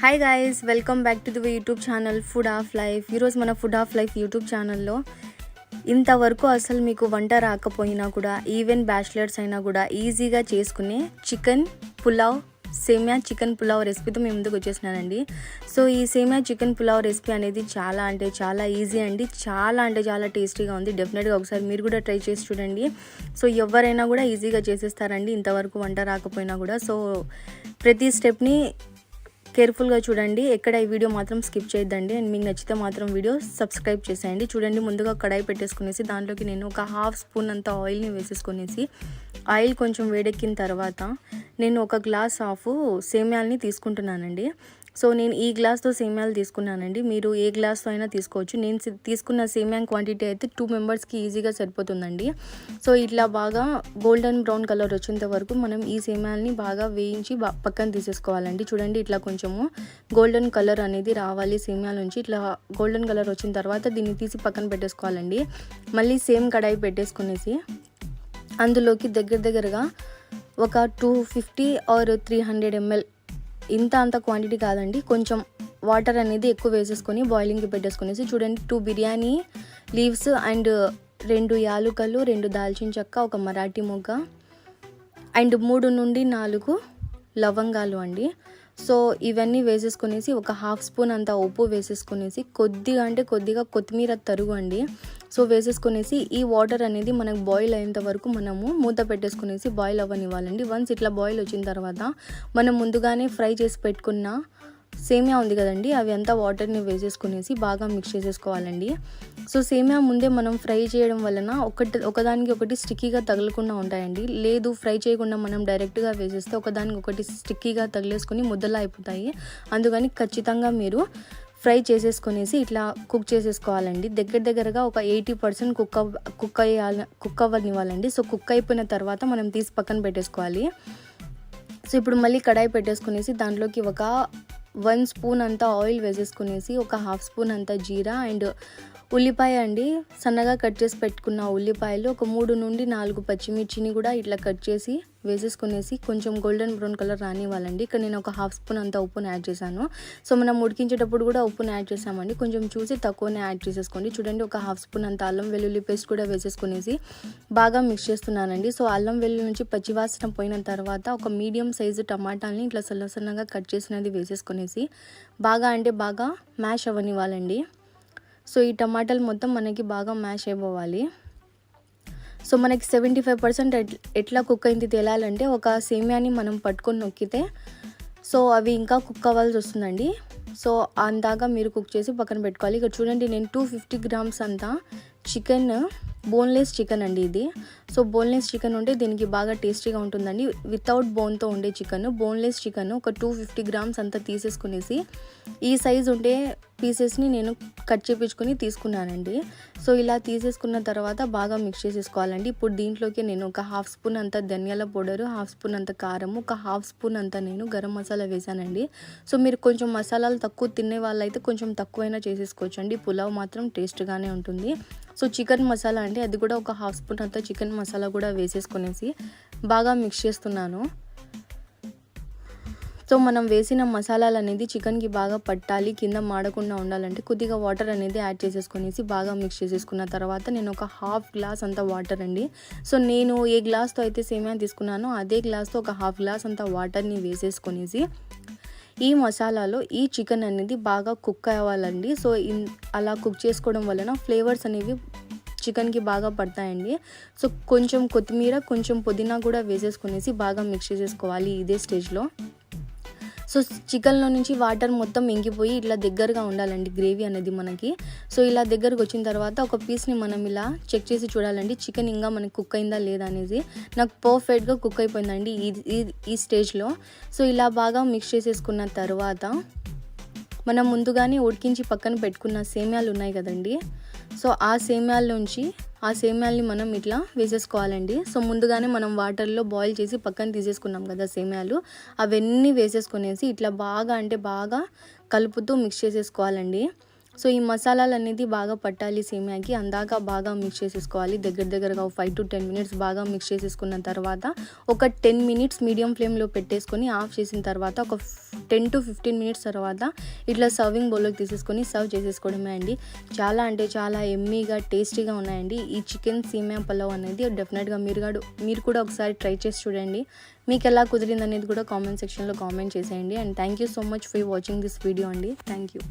Hi guys welcome back to the YouTube channel food of life ఈరోజు మన food of life YouTube ఛానల్లో ఇంతవరకు అసలు మీకు వంట రాకపోయినా కూడా ఈవెన్ బ్యాచిలర్స్ అయినా కూడా ఈజీగా చేసుకునే చికెన్ పులావ్ సేమియా చికెన్ పులావ్ రెసిపీతో మేము ముందుకు వచ్చేసినానండి. సో ఈ సేమియా చికెన్ పులావ్ రెసిపీ అనేది చాలా అంటే చాలా ఈజీ అండి. చాలా అంటే చాలా టేస్టీగా ఉంది. డెఫినెట్గా ఒకసారి మీరు కూడా ట్రై చేసి చూడండి. సో ఎవరైనా కూడా ఈజీగా చేసేస్తారండి ఇంతవరకు వంట రాకపోయినా కూడా. సో ప్రతి స్టెప్ని కేర్ఫుల్గా చూడండి. ఎక్కడ ఈ వీడియో మాత్రం స్కిప్ చేయొద్దండి. అండ్ మీకు నచ్చితే మాత్రం వీడియో సబ్స్క్రైబ్ చేసేయండి. చూడండి ముందుగా కడాయి పెట్టేసుకునేసి దాంట్లోకి నేను ఒక హాఫ్ స్పూన్ అంత ఆయిల్ని వేసేసుకునేసి ఆయిల్ కొంచెం వేడెక్కిన తర్వాత నేను ఒక గ్లాస్ హాఫ్ సేమ్యాల్ని తీసుకుంటున్నానండి. సో నేను ఈ గ్లాస్తో సేమ్యాలు తీసుకున్నానండి. మీరు ఏ గ్లాస్తో అయినా తీసుకోవచ్చు. నేను తీసుకున్న సేమ్యాన్ క్వాంటిటీ అయితే టూ మెంబర్స్కి ఈజీగా సరిపోతుందండి. సో ఇట్లా బాగా గోల్డెన్ బ్రౌన్ కలర్ వచ్చేంత వరకు మనం ఈ సేమ్యాల్ని బాగా వేయించి పక్కన తీసేసుకోవాలండి. చూడండి ఇట్లా కొంచెము గోల్డెన్ కలర్ అనేది రావాలి సేమ్యాల నుంచి. ఇట్లా గోల్డెన్ కలర్ వచ్చిన తర్వాత దీన్ని తీసి పక్కన పెట్టేసుకోవాలండి. మళ్ళీ సేమ్ కడాయి పెట్టేసుకునేసి అందులోకి దగ్గర దగ్గరగా ఒక two fifty or three hundred ml ఇంత అంత క్వాంటిటీ కాదండి. కొంచెం వాటర్ అనేది ఎక్కువ వేసేసుకొని బాయిలింగ్కి పెట్టేసుకునేసి చూడండి టూ బిర్యానీ లీవ్స్ అండ్ రెండు యాలుకలు రెండు దాల్చిన చెక్క ఒక మరాఠీ మొగ్గ అండ్ మూడు నుండి నాలుగు లవంగాలు అండి. సో ఇవన్నీ వేసేసుకునేసి ఒక హాఫ్ స్పూన్ అంత ఉప్పు వేసేసుకునేసి కొద్దిగా అంటే కొద్దిగా కొత్తిమీర తరుగు అండి. సో వేసేసుకునేసి ఈ వాటర్ అనేది మనకు బాయిల్ అయ్యేంత వరకు మనము మూత పెట్టేసుకునేసి బాయిల్ అవ్వనివ్వాలండి. వన్స్ ఇట్లా బాయిల్ వచ్చిన తర్వాత మనం ముందుగానే ఫ్రై చేసి పెట్టుకున్న సేమియా ఉంది కదండి అవి అంతా వాటర్ని వేసేసుకునేసి బాగా మిక్స్ చేసేసుకోవాలండి. సో సేమియా ముందే మనం ఫ్రై చేయడం వలన ఒకటి ఒకదానికి ఒకటి స్టిక్కీగా తగలకుండా ఉంటాయండి. లేదు ఫ్రై చేయకుండా మనం డైరెక్ట్గా వేసేస్తే ఒకదానికి ఒకటి స్టిక్కీగా తగిలేసుకొని ముద్దలా అయిపోతాయి. అందుకని ఖచ్చితంగా మీరు ఫ్రై చేసేసుకునేసి ఇట్లా కుక్ చేసేసుకోవాలండి. దగ్గర దగ్గరగా ఒక ఎయిటీ పర్సెంట్ కుక్ అవ్ కుక్ అయ్యాలి కుక్ అవ్వనివ్వాలండి. సో కుక్ అయిపోయిన తర్వాత మనం తీసి పక్కన పెట్టేసుకోవాలి. సో ఇప్పుడు మళ్ళీ కడాయి పెట్టేసుకునేసి దాంట్లోకి ఒక వన్ స్పూన్ అంతా ఆయిల్ వేసేసుకునేసి ఒక హాఫ్ స్పూన్ అంతా జీరా అండ్ ఉల్లిపాయ అండి. సన్నగా కట్ చేసి పెట్టుకున్న ఉల్లిపాయలు ఒక మూడు నుండి నాలుగు పచ్చిమిర్చిని కూడా ఇట్లా కట్ చేసి వేసేసుకునేసి కొంచెం గోల్డెన్ బ్రౌన్ కలర్ రానివ్వాలండి. ఇక్కడ నేను ఒక హాఫ్ స్పూన్ అంతా ఉప్పును యాడ్ చేశాను. సో మనం ఉడికించేటప్పుడు కూడా ఉప్పును యాడ్ చేసామండి కొంచెం చూసి తక్కువనే యాడ్ చేసేసుకోండి. చూడండి ఒక హాఫ్ స్పూన్ అంత అల్లం వెల్లుల్లి పేస్ట్ కూడా వేసేసుకునేసి బాగా మిక్స్ చేస్తున్నానండి. సో అల్లం వెల్లుల్లి నుంచి పచ్చివాసన పోయిన తర్వాత ఒక మీడియం సైజు టమాటాలని ఇట్లా సన్న సన్నగా కట్ చేసినది వేసేసుకునేసి బాగా అంటే బాగా మ్యాష్ అవ్వనివ్వాలండి. సో ఈ టమాటాలు మొత్తం మనకి బాగా మ్యాష్ అయిపోవాలి. సో మనకి సెవెంటీ ఫైవ్ పర్సెంట్ ఎట్లా కుక్ అయింది తేలాలంటే ఒక సేమియాని మనం పట్టుకొని నొక్కితే సో అవి ఇంకా కుక్ అవ్వాల్సి వస్తుందండి. సో అందాగా మీరు కుక్ చేసి పక్కన పెట్టుకోవాలి. ఇక్కడ చూడండి నేను టూ ఫిఫ్టీ గ్రామ్స్ అంతా చికెన్ బోన్లెస్ చికెన్ అండి ఇది. సో బోన్లెస్ చికెన్ ఉంటే దీనికి బాగా టేస్టీగా ఉంటుందండి. వితౌట్ బోన్తో ఉండే చికెన్ బోన్లెస్ చికెన్ ఒక టూ ఫిఫ్టీ గ్రామ్స్ అంతా తీసేసుకునేసి ఈ సైజ్ ఉండే పీసెస్ని నేను కట్ చేపించుకొని తీసుకున్నానండి. సో ఇలా తీసేసుకున్న తర్వాత బాగా మిక్స్ చేసేసుకోవాలండి. ఇప్పుడు దీంట్లోకి నేను ఒక హాఫ్ స్పూన్ అంత ధనియాల పౌడరు హాఫ్ స్పూన్ అంత కారం ఒక హాఫ్ స్పూన్ అంత నేను గరం మసాలా వేసానండి. సో మీరు కొంచెం మసాలాలు తక్కువ తినే వాళ్ళైతే కొంచెం తక్కువైనా చేసేసుకోవచ్చు అండి పులావ్ మాత్రం టేస్ట్గానే ఉంటుంది. సో చికెన్ మసాలా అండి. అది కూడా ఒక హాఫ్ స్పూన్ అంత చికెన్ మసాలా కూడా వేసేసుకునేసి బాగా మిక్స్ చేస్తున్నాను. సో మనం వేసిన మసాలాలు అనేది చికెన్కి బాగా పట్టాలి కింద మాడకుండా ఉండాలంటే కొద్దిగా వాటర్ అనేది యాడ్ చేసేసుకునేసి బాగా మిక్స్ చేసేసుకున్న తర్వాత నేను ఒక హాఫ్ గ్లాస్ అంత వాటర్ అండి. సో నేను ఏ గ్లాస్తో అయితే సేమియా తీసుకున్నానో అదే గ్లాస్తో ఒక హాఫ్ గ్లాస్ అంత వాటర్ని వేసేసుకునేసి ఈ మసాలాలో ఈ చికెన్ అనేది బాగా కుక్ అవ్వాలండి. సో ఇన్ అలా కుక్ చేసుకోవడం వలన ఫ్లేవర్స్ అనేవి చికెన్కి బాగా పడతాయండి. సో కొంచెం కొత్తిమీర కొంచెం పుదీనా కూడా వేసేసుకునేసి బాగా మిక్స్ చేసేసుకోవాలి ఇదే స్టేజ్లో. సో చికెన్లో నుంచి వాటర్ మొత్తం ఇంగిపోయి ఇట్లా దగ్గరగా ఉండాలండి గ్రేవీ అనేది మనకి. సో ఇలా దగ్గరకు వచ్చిన తర్వాత ఒక పీస్ని మనం ఇలా చెక్ చేసి చూడాలండి. చికెన్ ఇంకా మనకి కుక్ అయిందా లేదా అనేది నాకు పర్ఫెక్ట్గా కుక్ అయిపోయిందండి ఈ- ఈ స్టేజ్లో. సో ఇలా బాగా మిక్స్ చేసేసుకున్న తర్వాత మనం ముందుగానే ఉడికించి పక్కన పెట్టుకున్న సేమ్యాలు ఉన్నాయి కదండి. సో ఆ సేమ్యాల నుంచి ఆ సేమ్యాల్ని మనం ఇట్లా వేసేసుకోవాలండి. సో ముందుగానే మనం వాటర్లో బాయిల్ చేసి పక్కన తీసేసుకున్నాం కదా సేమ్యాలు. అవన్నీ వేసేసుకునేసి ఇట్లా బాగా అంటే బాగా కలుపుతూ మిక్స్ చేసేసుకోవాలండి. సో ఈ మసాలాలు అనేది బాగా పట్టాలి సేమియాకి. అందాక బాగా మిక్స్ చేసేసుకోవాలి. దగ్గర దగ్గరగా ఫైవ్ టు టెన్ మినిట్స్ బాగా మిక్స్ చేసేసుకున్న తర్వాత ఒక టెన్ మినిట్స్ మీడియం ఫ్లేమ్లో పెట్టేసుకొని ఆఫ్ చేసిన తర్వాత ఒక టెన్ టు ఫిఫ్టీన్ మినిట్స్ తర్వాత ఇట్లా సర్వింగ్ బౌల్లోకి తీసేసుకొని సర్వ్ చేసేసుకోవడమే అండి. చాలా అంటే చాలా ఎమ్మీగా టేస్టీగా ఉన్నాయండి. ఈ చికెన్ సీమియా పలావ్ అనేది డెఫినెట్గా మీరు కూడా మీరు కూడా ఒకసారి ట్రై చేసి చూడండి. మీకు ఎలా కుదిరింది అనేది కూడా కామెంట్ సెక్షన్లో కామెంట్ చేసేయండి. And thank you so much for watching this video అండి. Thank you